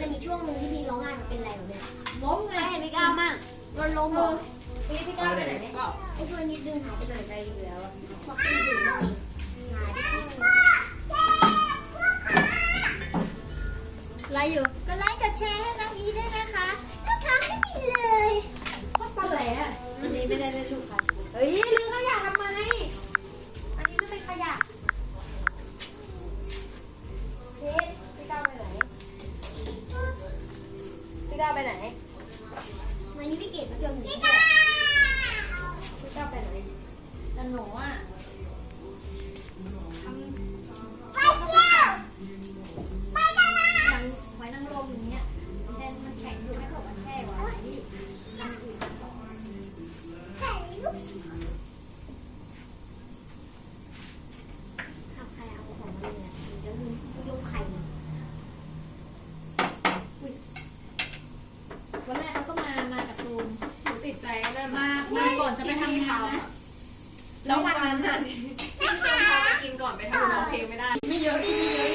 จะมีช่วงหนึ่งที่พี่ร้องไห้มันเป็นอะไรแบบเนี้ยล้มไงไม่ให้พี่ก้าวมั่งมันล้มเหรอพี่พี่ก้าวไปไหนเนี่ยก็ไอ้ช่วยนิดนึงหายไปไหนไปอยู่แล้วอะบอกไม่อยู่แล้วหาย ก้าวไปไหนวันนี้พี่เกดมาเจอหนูพี่ก้าวพี่ก้าวไปไหนแต่หนูอะ ไปทำงานแล้ววันนั้นน่ะที่พี่ตามพาไปกินก่อนไปทำร้องเพลงไม่ได้ ไม่เยอะไม่เยอะ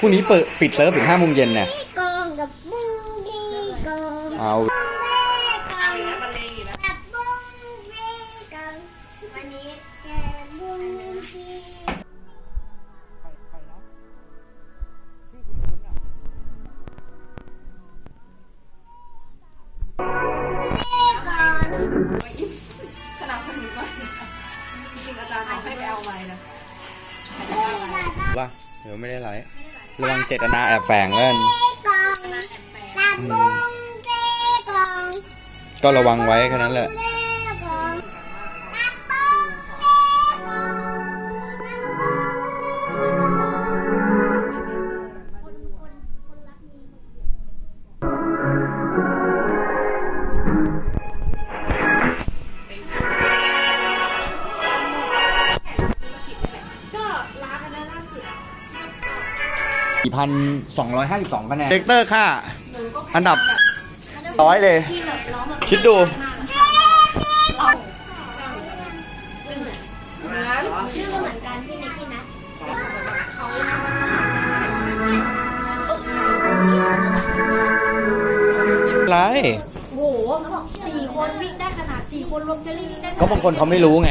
พรุ่งนี้เปิดปิดเซิร์ฟถึงห้าโมงเย็นเนี่ยกองกับบุ้งดีกองเอาเอาอยู่แล้วมันเลงอยู่แล้วกับบุ้งดีกองวันนี้แกบุ้งดีส ไปเอาไว้นะว่าเดี๋ยวไม่ได้ไลฟ์ระวังเจตนาแอบแฝงเล่นกองกับบุ้งดีกองก็ระวังไว้แค่นั้นแหละ 4,252คะแนนเด็กเตอร์ค่า อันดับร้อยเลยที่แบบร้องแบบคิดดูร้านชื่อก็เหมือนกันพี่นิกพี่นัทไรโอ้โหเขาบอกสี่คนวิ่งได้ขนาดสี่คนรวมเชอรี่วิ่งได้ขก็นาดบางคนเขาไม่รู้ไง